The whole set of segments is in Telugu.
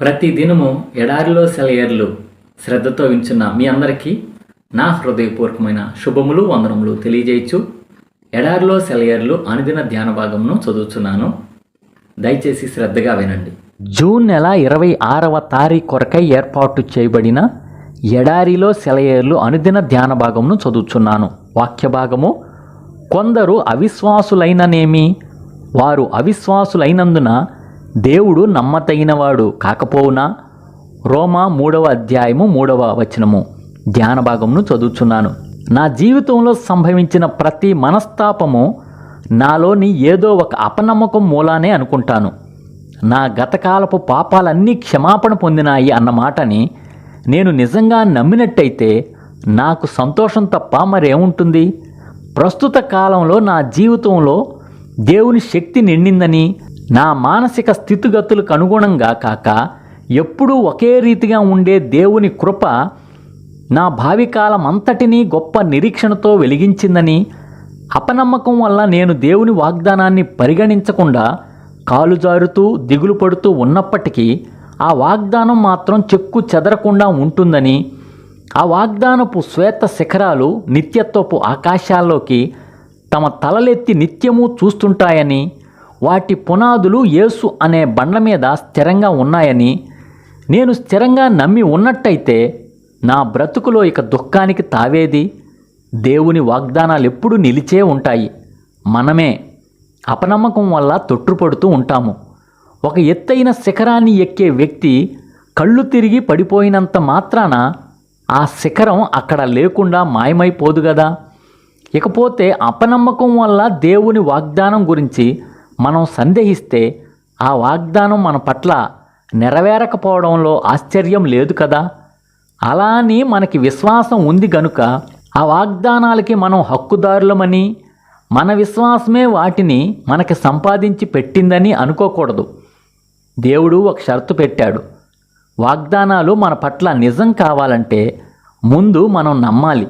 ప్రతి దినము ఎడారిలో సెలయర్లు శ్రద్ధతో వించున్న మీ అందరికీ నా హృదయపూర్వకమైన శుభములు వందనములు తెలియజేయచ్చు. ఎడారిలో సెలయర్లు అనుదిన ధ్యాన భాగమును చదువుతున్నాను దయచేసి శ్రద్ధగా వినండి. జూన్ నెల ఇరవై ఆరవ తారీఖు కొరకై ఏర్పాటు చేయబడిన ఎడారిలో సెలయేర్లు అనుదిన ధ్యాన భాగమును చదువుచున్నాను. వాక్య భాగము కొందరు అవిశ్వాసులైననేమి వారు అవిశ్వాసులైనందున దేవుడు నమ్మతగినవాడు కాకపోవునా? రోమా మూడవ అధ్యాయము మూడవ వచనము. ధ్యాన భాగమును చదువుచున్నాను. నా జీవితంలో సంభవించిన ప్రతి మనస్తాపము నాలోని ఏదో ఒక అపనమ్మకం మూలానే అనుకుంటాను. నా గతకాలపు పాపాలన్నీ క్షమాపణ పొందినాయి అన్న మాటని నేను నిజంగా నమ్మినట్టయితే నాకు సంతోషం తప్ప మరేముంటుంది? ప్రస్తుత కాలంలో నా జీవితంలో దేవుని శక్తి నిండిందని నా మానసిక స్థితిగతులకు అనుగుణంగా కాక ఎప్పుడూ ఒకే రీతిగా ఉండే దేవుని కృప నా భావికాలం అంతటినీ గొప్ప నిరీక్షణతో వెలిగించిందని అపనమ్మకం వల్ల నేను దేవుని వాగ్దానాన్ని పరిగణించకుండా కాలు జారుతూ దిగులు పడుతూ ఉన్నప్పటికీ ఆ వాగ్దానం మాత్రం చెక్కు చెదరకుండా ఉంటుందని ఆ వాగ్దానపు శ్వేత శిఖరాలు నిత్యత్వపు ఆకాశాల్లోకి తమ తలలెత్తి నిత్యము చూస్తుంటాయని వాటి పునాదులు యేసు అనే బండ్ల మీద స్థిరంగా ఉన్నాయని నేను స్థిరంగా నమ్మి ఉన్నట్టయితే నా బ్రతుకులో ఇక దుఃఖానికి తావేది? దేవుని వాగ్దానాలు ఎప్పుడూ నిలిచే ఉంటాయి. మనమే అపనమ్మకం వల్ల తొట్టుపడుతూ ఉంటాము. ఒక ఎత్తైన శిఖరాన్ని ఎక్కే వ్యక్తి కళ్ళు తిరిగి పడిపోయినంత మాత్రాన ఆ శిఖరం అక్కడ లేకుండా మాయమైపోదు కదా ఇకపోతే అపనమ్మకం వల్ల దేవుని వాగ్దానం గురించి మనం సందేహిస్తే ఆ వాగ్దానం మన పట్ల నెరవేరకపోవడంలో ఆశ్చర్యం లేదు కదా? అలా అని మనకి విశ్వాసం ఉంది గనుక ఆ వాగ్దానాలకి మనం హక్కుదారులమని మన విశ్వాసమే వాటిని మనకి సంపాదించి పెట్టిందని అనుకోకూడదు. దేవుడు ఒక షరతు పెట్టాడు. వాగ్దానాలు మన పట్ల నిజం కావాలంటే ముందు మనం నమ్మాలి.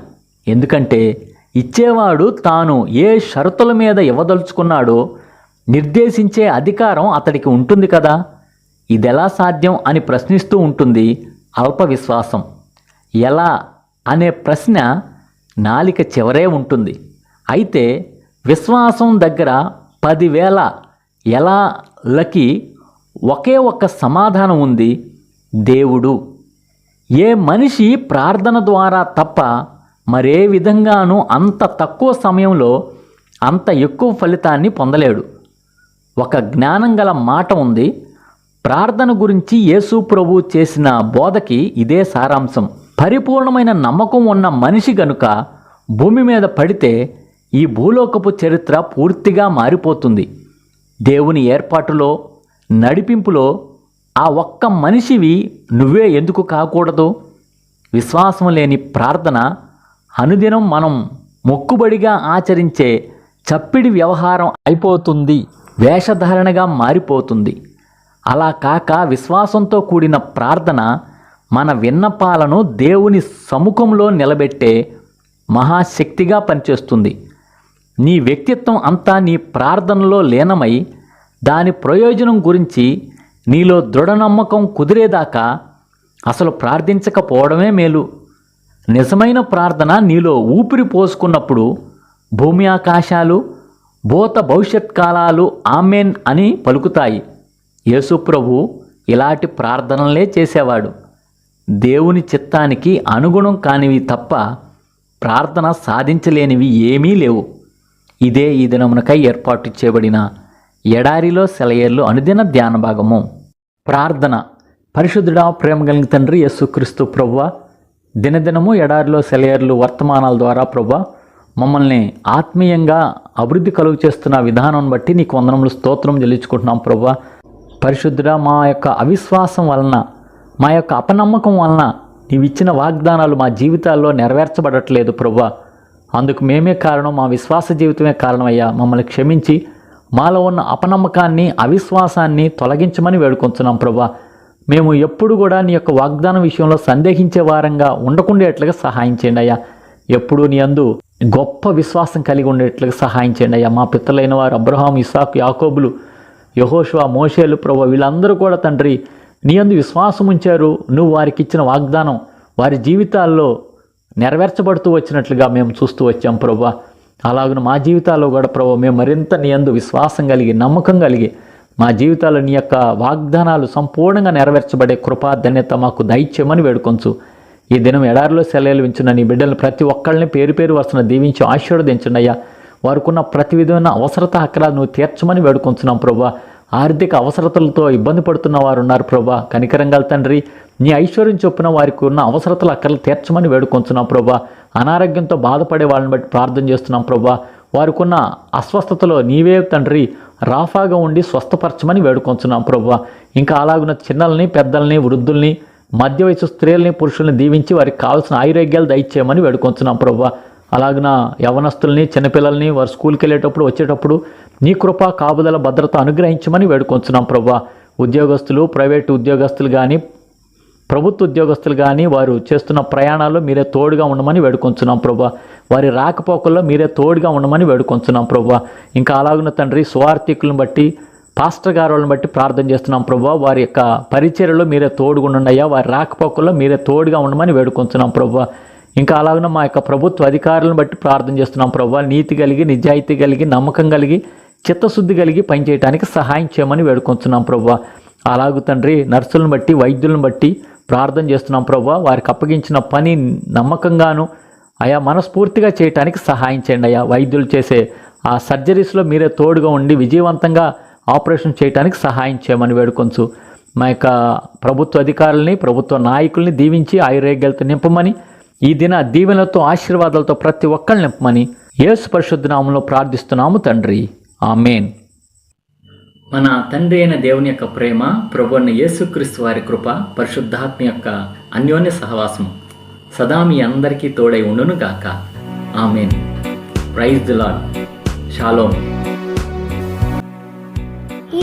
ఎందుకంటే ఇచ్చేవాడు తాను ఏ షరతుల మీద ఇవ్వదలుచుకున్నాడో నిర్దేశించే అధికారం అతడికి ఉంటుంది కదా? ఇదెలా సాధ్యం అని ప్రశ్నిస్తూ ఉంటుంది అల్ప విశ్వాసం ఎలా అనే ప్రశ్న నాలిక చివరే ఉంటుంది. అయితే విశ్వాసం దగ్గర పదివేల ఎలాలకి ఒకే ఒక్క సమాధానం ఉంది దేవుడు. ఏ మనిషి ప్రార్థన ద్వారా తప్ప మరే విధంగానూ అంత తక్కువ సమయంలో అంత ఎక్కువ ఫలితాన్ని పొందలేడు. ఒక జ్ఞానం గల మాట ఉంది. ప్రార్థన గురించి యేసు ప్రభు చేసిన బోధకి ఇదే సారాంశం. పరిపూర్ణమైన నమ్మకం ఉన్న మనిషి గనుక భూమి మీద పడితే ఈ భూలోకపు చరిత్ర పూర్తిగా మారిపోతుంది. దేవుని ఏర్పాటులో నడిపింపులో ఆ ఒక్క మనిషివి నువ్వే ఎందుకు కాకూడదు? విశ్వాసం లేని ప్రార్థన అనుదినం మనం మొక్కుబడిగా ఆచరించే చప్పిడి వ్యవహారం అయిపోతుంది. వేషధారణగా మారిపోతుంది. అలా కాక విశ్వాసంతో కూడిన ప్రార్థన మన విన్నపాలను దేవుని సముఖంలో నిలబెట్టే మహాశక్తిగా పనిచేస్తుంది. నీ వ్యక్తిత్వం అంతా నీ ప్రార్థనలో లీనమై దాని ప్రయోజనం గురించి నీలో దృఢనమ్మకం కుదిరేదాకా అసలు ప్రార్థించకపోవడమే మేలు. నిజమైన ప్రార్థన నీలో ఊపిరి పోసుకున్నప్పుడు భూమి ఆకాశాలు భూత భవిష్యత్ కాలాలు ఆమెన్ అని పలుకుతాయి. యేసుప్రభు ఇలాంటి ప్రార్థనలే చేసేవాడు. దేవుని చిత్తానికి అనుగుణం కానివి తప్ప ప్రార్థన సాధించలేనివి ఏమీ లేవు. ఇదే ఈ దినమునకై ఏర్పాటు చేయబడిన ఎడారిలో సెలయేర్లు అనుదిన ధ్యాన భాగము. ప్రార్థన. పరిశుద్ధుడా ప్రేమ కలిగిన తండ్రి యేసుక్రీస్తు ప్రభువ దినదినము ఎడారిలో సెలయేర్లు వర్తమానాల ద్వారా ప్రభు మమ్మల్ని ఆత్మీయంగా అభివృద్ధి కలుగు చేస్తున్న విధానం బట్టి నీకు వందనములు స్తోత్రం చెల్లించుకుంటున్నాం ప్రభు. పరిశుద్ధుడ మా యొక్క అవిశ్వాసం వలన మా యొక్క అపనమ్మకం వలన నీవు ఇచ్చిన వాగ్దానాలు మా జీవితాల్లో నెరవేర్చబడట్లేదు ప్రభా. అందుకు మేమే కారణం మా విశ్వాస జీవితమే కారణమయ్యా. మమ్మల్ని క్షమించి మాలో ఉన్న అపనమ్మకాన్ని అవిశ్వాసాన్ని తొలగించమని వేడుకొంచున్నాం ప్రభా. మేము ఎప్పుడు కూడా నీ యొక్క వాగ్దానం విషయంలో సందేహించే వారంగా ఉండకుండేట్లుగా సహాయం చేయండి అయ్యా. ఎప్పుడు నీ అందు గొప్ప విశ్వాసం కలిగి ఉండేట్లుగా సహాయం చేయండి. అయ్యా మా పిత్తలైన వారు అబ్రహాం ఇసాక్ యాకోబులు యహోషువా మోషేలు ప్రభు వీళ్ళందరూ కూడా తండ్రి నీ అందు విశ్వాసం ఉంచారు. నువ్వు వారికి ఇచ్చిన వాగ్దానం వారి జీవితాల్లో నెరవేర్చబడుతూ వచ్చినట్లుగా మేము చూస్తూ వచ్చాం ప్రభా. అలాగను మా జీవితాల్లో కూడా ప్రభు మేము మరింత నీ అందు విశ్వాసం కలిగి నమ్మకం కలిగి మా జీవితాల్లో నీ యొక్క వాగ్దానాలు సంపూర్ణంగా నెరవేర్చబడే కృపా ధన్యత మాకు దయచేయమని వేడుకొంచు. ఈ దినం ఎడారిలో సెలవులు వించున్న నీ బిడ్డలను ప్రతి ఒక్కళ్ళని పేరు పేరు వస్తున్న దీవించి ఆశీర్వదించండి అయ్యా వారికున్న ప్రతి విధమైన అవసరత అక్కడ నువ్వు తీర్చమని వేడుకొంచున్నాం ప్రభా. ఆర్థిక అవసరతలతో ఇబ్బంది పడుతున్న వారు ఉన్నారు ప్రభా. కనికరంగల తండ్రి నీ ఐశ్వర్యం చొప్పున వారికి ఉన్న అవసరతలు అక్కలు తీర్చమని వేడుకొంచున్నాం ప్రభా. అనారోగ్యంతో బాధపడే వాళ్ళని బట్టి ప్రార్థన చేస్తున్నాం ప్రభా. వారికున్న అస్వస్థతలో నీవే తండ్రి రాఫాగా ఉండి స్వస్థపరచమని వేడుకొంచున్నాం ప్రభా. ఇంకా అలాగున్న చిన్నల్ని పెద్దల్ని వృద్ధుల్ని మధ్య వయసు స్త్రీలని పురుషుల్ని దీవించి వారికి కావాల్సిన ఆయురోగ్యాలు దయచేయమని వేడుకొంచున్నాం ప్రభా. అలాగన యవనస్తుల్ని చిన్నపిల్లల్ని వారు స్కూల్కి వెళ్ళేటప్పుడు వచ్చేటప్పుడు నీ కృప కాపుదల భద్రత అనుగ్రహించమని వేడుకొంచున్నాం ప్రభా. ఉద్యోగస్తులు ప్రైవేటు ఉద్యోగస్తులు కానీ ప్రభుత్వ ఉద్యోగస్తులు కానీ వారు చేస్తున్న ప్రయాణాల్లో మీరే తోడుగా ఉండమని వేడుకొంచున్నాం ప్రభా. వారి రాకపోకల్లో మీరే తోడుగా ఉండమని వేడుకొంచున్నాం ప్రభా. ఇంకా అలాగున్న తండ్రి స్వార్థికులను బట్టి పాస్టర్ గారు వాళ్ళని బట్టి ప్రార్థన చేస్తున్నాం ప్రభా. వారి యొక్క పరిచర్యలో మీరే తోడుగుండున్నాయా వారి రాకపోకల్లో మీరే తోడుగా ఉండమని వేడుకుంటున్నాం ప్రభా. ఇంకా అలాగనే మా యొక్క ప్రభుత్వ అధికారులను బట్టి ప్రార్థన చేస్తున్నాం ప్రభా. నీతి కలిగి నిజాయితీ కలిగి నమ్మకం కలిగి చిత్తశుద్ధి కలిగి పనిచేయడానికి సహాయం చేయమని వేడుకుంటున్నాం ప్రభా. అలాగు తండ్రి నర్సులను బట్టి వైద్యులను బట్టి ప్రార్థన చేస్తున్నాం ప్రభా. వారికి అప్పగించిన పని నమ్మకంగాను అయా మనస్ఫూర్తిగా చేయటానికి సహాయం చేయండి అయ్యా. వైద్యులు చేసే ఆ సర్జరీస్లో మీరే తోడుగా ఉండి విజయవంతంగా ఆపరేషన్ చేయడానికి సహాయం చేయమని వేడుకొంచు. మా యొక్క ప్రభుత్వ అధికారుల్ని ప్రభుత్వ నాయకుల్ని దీవించి ఆయురేగ్యాలతో నింపమని ఈ దిన దీవెనలతో ఆశీర్వాదాలతో ప్రతి ఒక్కరిని నింపమని యేసు పరిశుద్ధ నామంలో ప్రార్థిస్తున్నాము తండ్రి. ఆమెన్. మన తండ్రి అయిన దేవుని యొక్క ప్రేమ ప్రభు అయిన యేసుక్రీస్తు వారి కృప పరిశుద్ధాత్మ యొక్క అన్యోన్య సహవాసం సదా మీ అందరికీ తోడై ఉండును గాక ఆమెన్. ప్రైజ్ ది లాడ్ షాలోమ్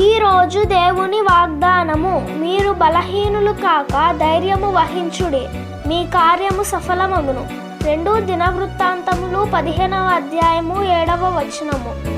ఈరోజు దేవుని వాగ్దానము. మీరు బలహీనులు కాక ధైర్యము వహించుడి. మీ కార్యము సఫలమగును. రెండు దినవృత్తాంతములు పదిహేనవ అధ్యాయము ఏడవ వచనము.